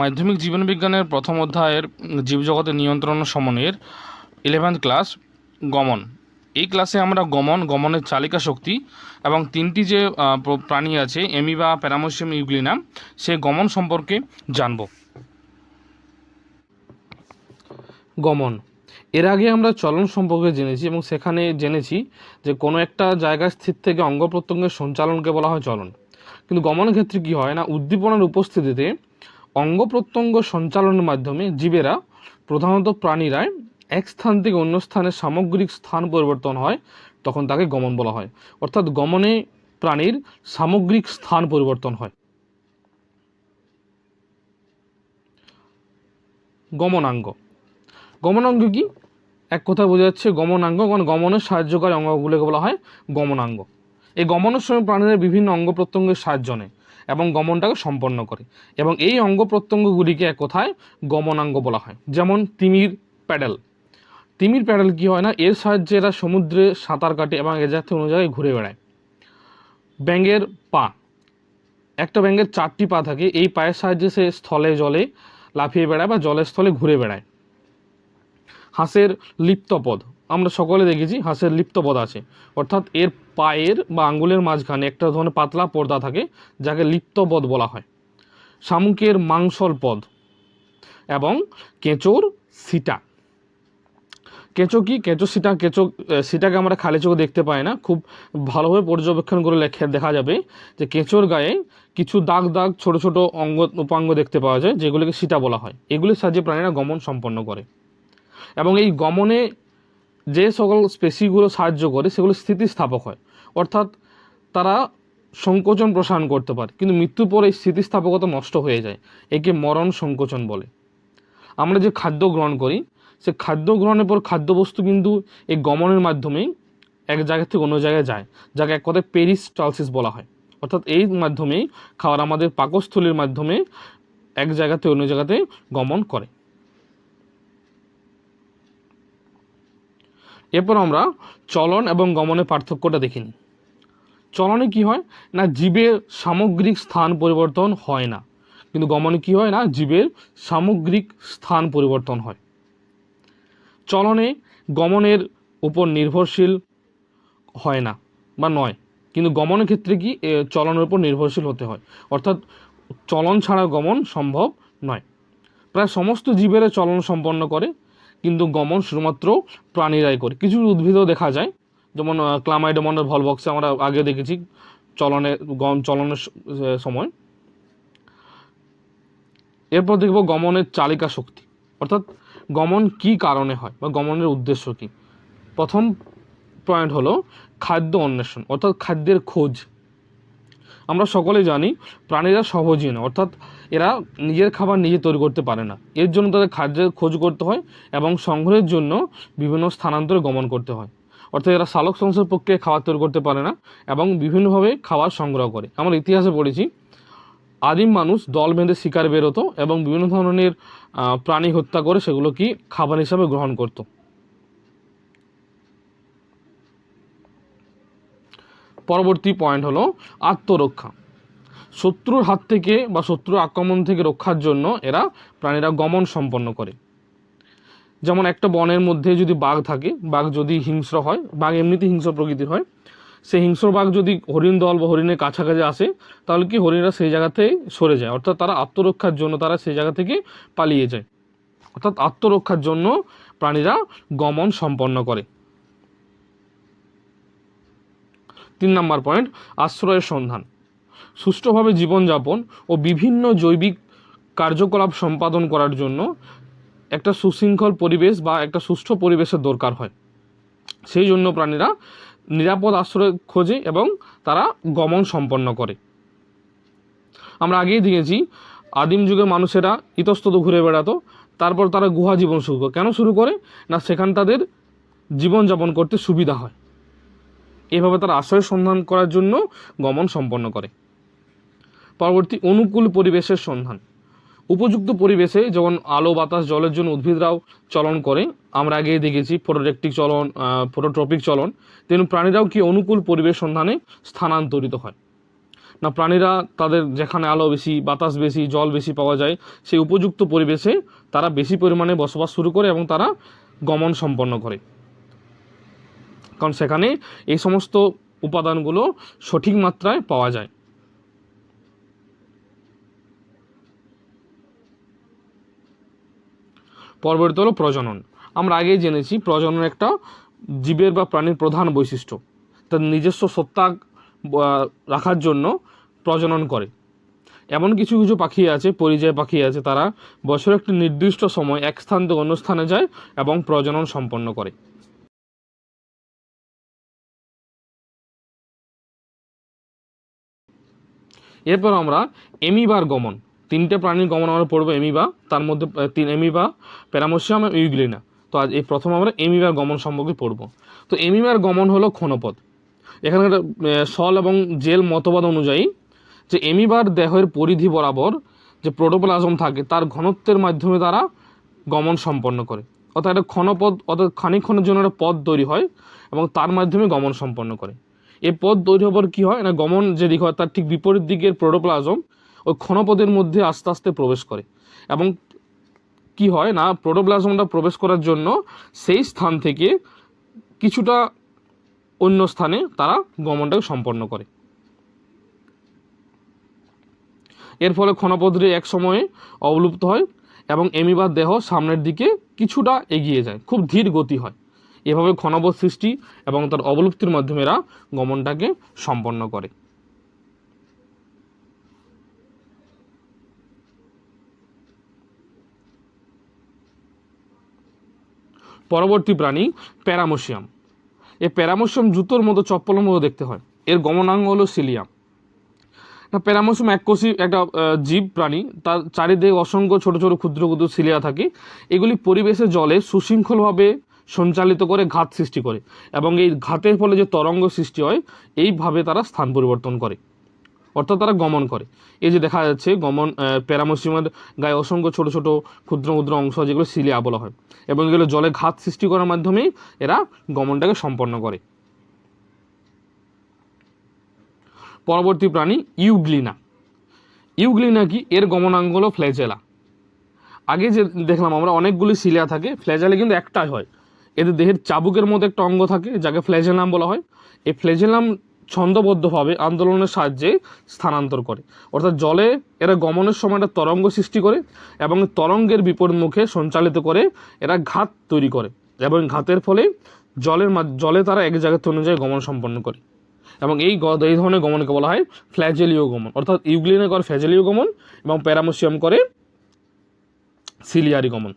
মাধ্যমিক জীবনবিজ্ঞানের প্রথম অধ্যায়ের জীবজগতের নিয়ন্ত্রণ সমনের ইলেভেন্থ ক্লাস গমন। এই ক্লাসে আমরা গমন, গমনের চালিকা শক্তি এবং তিনটি যে প্রাণী আছে এমিবা প্যারামোসিয়াম ইউগ্লিনাম সে গমন সম্পর্কে জানব। গমন। এর আগে আমরা চলন সম্পর্কে জেনেছি এবং সেখানে জেনেছি যে কোনো একটা জায়গায় স্থির থেকে অঙ্গ প্রত্যঙ্গের সঞ্চালনকে বলা হয় চলন। কিন্তু গমনের ক্ষেত্রে কি হয় না, উদ্দীপনার উপস্থিতিতে অঙ্গ প্রত্যঙ্গ সঞ্চালনের মাধ্যমে জীবেরা, প্রধানত প্রাণীরায় এক স্থান থেকে অন্য স্থানে সামগ্রিক স্থান পরিবর্তন হয়, তখন তাকে গমন বলা হয়। অর্থাৎ গমনে প্রাণীর সামগ্রিক স্থান পরিবর্তন হয়। গমনাঙ্গ। গমনাঙ্গ কি? এক কথা বোঝা যাচ্ছে গমনাঙ্গ, কারণ গমনের সাহায্যকারী অঙ্গগুলোকে বলা হয় গমনাঙ্গ। এই গমনের সময় প্রাণীদের বিভিন্ন অঙ্গ প্রত্যঙ্গের সাহায্য নেয়। এবং গমনটাকে সম্পন্ন করে। এবং এই অঙ্গ প্রত্যঙ্গগুলিকে কথায় গমনাঙ্গ বলা হয়। যেমন তিমির প্যাডেল। তিমির প্যাডেল কি হয় না? এর সাহায্যে এরা সমুদ্রে সাঁতার কাটে এবং এ জাতীয় অন্য জায়গায় ঘুরে বেড়ায়। ব্যাঙের পা। একটা ব্যাঙের চারটি পা থাকে। এই পায়ের সাহায্যে সে স্থলে, জলে লাফিয়ে বেড়ায় বা জলের স্থলে ঘুরে বেড়ায়। হাঁসের লিপ্তপদ আমরা সকলে দেখেছি হাঁসের লিপ্তপদ আছে। অর্থাৎ এর পায়ের বা আঙ্গুলের মাঝখানে একটা ধরনের পাতলা পর্দা থাকে, যাকে লিপ্তপদ বলা হয়। শামুকের মাংসল পদ এবং কেঁচোর সিটা। কেঁচো কি? কেঁচো সিটা, কেঁচো সিটাকে আমরা খালি চোখে দেখতে পাই না। খুব ভালোভাবে পর্যবেক্ষণ করে লেখে, দেখা যাবে যে কেঁচোর গায়ে কিছু দাগ দাগ ছোট ছোট অঙ্গ, উপাঙ্গ দেখতে পাওয়া যায়, যেগুলিকে সিটা বলা হয়। এগুলির সাহায্যে প্রাণীরা গমন সম্পন্ন করে। এবং এই গমনে যে সকল স্পেসিগুলো সাহায্য করে, সেগুলো স্থিতিস্থাপক হয়। অর্থাৎ তারা সংকোচন প্রসারণ করতে পারে, কিন্তু মৃত্যুর পরে এই স্থিতিস্থাপকতা নষ্ট হয়ে যায়, একে মরণ সংকোচন বলে। আমরা যে খাদ্য গ্রহণ করি, সে খাদ্য গ্রহণের পর খাদ্যবস্তু কিন্তু এই গমনের মাধ্যমেই এক জায়গা থেকে অন্য জায়গায় যায়, যাকে এক কথায় পেরিস্টালসিস বলা হয়। অর্থাৎ এই মাধ্যমেই খাবার আমাদের পাকস্থলীর মাধ্যমে এক জায়গা থেকে অন্য জায়গাতে গমন করে। এরপর আমরা চলন এবং গমনের পার্থক্যটা দেখিনি চলনে কি হয়? না, জীবের সামগ্রিক স্থান পরিবর্তন হয় না। কিন্তু গমনে কি হয় না? জীবের সামগ্রিক স্থান পরিবর্তন হয়। চলনে গমনের উপর নির্ভরশীল হয় না বা নয়। কিন্তু গমনের ক্ষেত্রে কি? চলনের উপর নির্ভরশীল হতে হয়। অর্থাৎ চলন ছাড়া গমন সম্ভব নয়। প্রায় সমস্ত জীবেরা চলন সম্পন্ন করে। কিন্তু গমন শুধুমাত্র প্রাণীরাই করে কিছু উদ্ভিদও দেখা যায়, যেমন ক্লামাইডোমন্ডার ভলবক্সে আমরা আগে দেখেছি চলনে, গম চলনের সময়। এরপর দেখব গমনের চালিকা শক্তি। অর্থাৎ গমন কি কারণে হয় বা গমনের উদ্দেশ্য কি? প্রথম পয়েন্ট হলো খাদ্য অন্বেষণ, অর্থাৎ খাদ্যের খোঁজ। আমরা সকলে জানি প্রাণীরা সহজীবী না অর্থাৎ এরা নিজের খাবার নিজে তৈরি করতে পারে না। এর জন্য তাদের খাদ্যের খোঁজ করতে হয় এবং সংগ্রহের জন্য বিভিন্ন স্থানান্তরে গমন করতে হয়। অর্থাৎ এরা সালোক সংসার পক্ষে খাবার তৈরি করতে পারে না এবং বিভিন্নভাবে খাবার সংগ্রহ করে। আমরা ইতিহাসে পড়েছি, আদিম মানুষ দল বেঁধে শিকার বেরোতো এবং বিভিন্ন ধরনের প্রাণী হত্যা করে সেগুলো কি খাবার হিসাবে গ্রহণ করত। পরবর্তী পয়েন্ট হলো আত্মরক্ষা। শত্রুর হাত থেকে বা শত্রুর আক্রমণ থেকে রক্ষার জন্য এরা প্রাণীরা গমন সম্পন্ন করে। যেমন একটা বনের মধ্যে যদি বাঘ থাকে, বাঘ যদি হিংস্র হয়, বাঘ এমনিতেই হিংস্র প্রকৃতির হয়, সেই হিংস্র বাঘ যদি হরিণ দল বা হরিণের কাছাকাছি আসে, তাহলে কি হরিণরা সেই জায়গাতে সরে যায়? অর্থাৎ তারা আত্মরক্ষার জন্য তারা সেই জায়গা থেকে পালিয়ে যায়। অর্থাৎ আত্মরক্ষার জন্য প্রাণীরা গমন সম্পন্ন করে। তিন নম্বর পয়েন্ট আশ্রয়ের সন্ধান। সুষ্ঠুভাবে জীবনযাপন ও বিভিন্ন জৈবিক কার্যকলাপ সম্পাদন করার জন্য একটা সুশৃঙ্খল পরিবেশ বা একটা সুষ্ঠু পরিবেশের দরকার হয়। সেই জন্য প্রাণীরা নিরাপদ আশ্রয় খোঁজে এবং তারা গমন সম্পন্ন করে। আমরা আগেই দেখেছি, আদিম যুগে মানুষেরা ইতস্তত ঘুরে বেড়াতো, তারপর তারা গুহা জীবন শুরু করে। কেন শুরু করে? না সেখান তাদের জীবনযাপন করতে সুবিধা হয়। এভাবে তারা আশ্রয়ের সন্ধান করার জন্য গমন সম্পন্ন করে। পরবর্তী অনুকূল পরিবেশের সন্ধান। উপযুক্ত পরিবেশে যেমন আলো, বাতাস, জলের জন্য উদ্ভিদরাও চলন করে, আমরা আগেই দেখেছি ফটোরেকটিক চলন ফটোট্রপিক চলন, তেমনি প্রাণীরাও কি অনুকূল পরিবেশ সন্ধানে স্থানান্তরিত হয়। না, প্রাণীরা তাদের যেখানে আলো বেশি, বাতাস বেশি, জল বেশি পাওয়া যায়, সেই উপযুক্ত পরিবেশে তারা বেশি পরিমাণে বসবাস শুরু করে এবং তারা গমন সম্পন্ন করে। কারণ সেখানে এই সমস্ত উপাদানগুলো সঠিক মাত্রায় পাওয়া যায়। পরবর্তী হলো প্রজনন। আমরা আগেই জেনেছি প্রজনন একটা জীবের বা প্রাণীর প্রধান বৈশিষ্ট্য। তার নিজস্ব সত্তা রাখার জন্য প্রজনন করে। এমন কিছু কিছু পাখি আছে, পরিযায়ী পাখি আছে, তারা বছরের একটি নির্দিষ্ট সময় এক স্থান থেকে অন্য স্থানে যায় এবং প্রজনন সম্পন্ন করে। এরপর আমরা এমিবার গমন। তিনটে প্রাণীর গমন আমরা পড়ব এমিবা তার মধ্যে তিন এমিবা প্যারামোসিয়াম এবং ইউগ্লিনা। তো আজ এই প্রথম আমরা এমিবার গমন সম্পর্কে পড়ব। তো এমিবার গমন হলো ক্ষণপথ। এখানে একটা, সল এবং জেল মতবাদ অনুযায়ী যে এমিবার দেহের পরিধি বরাবর যে প্রোটোপ্লাজম থাকে তার ঘনত্বের মাধ্যমে তারা গমন সম্পন্ন করে। অর্থাৎ একটা ক্ষণপথ অর্থাৎ খানিকক্ষণের জন্য একটা পথ তৈরি হয় এবং তার মাধ্যমে গমন সম্পন্ন করে। এই পথ তৈরি হবার কী হয়? না, গমন যে দিক হয়, তার ঠিক বিপরীত দিকের প্রোটোপ্লাজম ওই ক্ষণপদের মধ্যে আস্তে আস্তে প্রবেশ করে। এবং কি হয় না, প্রোটোপ্লাজমটা প্রবেশ করার জন্য সেই স্থান থেকে কিছুটা অন্য স্থানে তারা গমনটাকে সম্পন্ন করে। এর ফলে ক্ষণপথটি এক সময়ে অবলুপ্ত হয় এবং এমিবার দেহ সামনের দিকে কিছুটা এগিয়ে যায়। খুব ধীর গতি হয়। এভাবে ক্ষণপথ সৃষ্টি এবং তার অবলুপ্তির মাধ্যমে এরা গমনটাকে সম্পন্ন করে। পরবর্তী প্রাণী প্যারামোসিয়াম। এই প্যারামোসিয়াম জুতোর মতো, চপ্পলের মতো দেখতে হয়। এর গমনাঙ্গ হলো সিলিয়াম। প্যারামোসিয়াম এককোষী একটা জীব প্রাণী। তার চারিদিকে অসংখ্য ছোট ছোট ক্ষুদ্র ক্ষুদ্র সিলিয়া থাকে। এগুলি পরিবেশে জলে সুশৃঙ্খলভাবে সঞ্চালিত করে ঘাত সৃষ্টি করে এবং এই ঘাতের ফলে যে তরঙ্গ সৃষ্টি হয় এইভাবে তারা স্থান পরিবর্তন করে। অর্থাৎ তারা গমন করে। এই যে দেখা যাচ্ছে গমন আহ, প্যারামোসিয়ামের গায়ে অসংখ্য ছোট ছোট ক্ষুদ্র ক্ষুদ্র অংশ যেগুলো সিলিয়া বলা হয় এবং এগুলো জলে ঘাত সৃষ্টি করার মাধ্যমে এরা গমনটাকে সম্পন্ন করে। পরবর্তী প্রাণী ইউগ্লিনা। ইউগ্লিনা কি? এর গমনাঙ্গ হলো ফ্ল্যাজেলা। আগে যে দেখলাম আমরা অনেকগুলি সিলিয়া থাকে ফ্ল্যাজেলা কিন্তু একটাই হয়। এদের দেহের চাবুকের মধ্যে একটা অঙ্গ থাকে, যাকে ফ্ল্যাজেলাম বলা হয়। এই ফ্ল্যাজেলাম ছন্দবদ্ধভাবে আন্দোলনের সাহায্যে স্থানান্তর করে। অর্থাৎ জলে এরা গমনের সময় একটা তরঙ্গ সৃষ্টি করে এবং তরঙ্গের বিপরীত মুখে সঞ্চালিত করে এরা ঘাত তৈরি করে এবং ঘাতের ফলে জলের জলে তারা এক জায়গা থেকে গমন সম্পন্ন করে। এবং এই এই ধরনের গমনকে বলা হয় ফ্ল্যাজেলীয় গমন। অর্থাৎ ইউগ্লিনে করে ফ্ল্যাজেলীয় গমন এবং প্যারামোসিয়াম করে সিলিয়ারি গমন।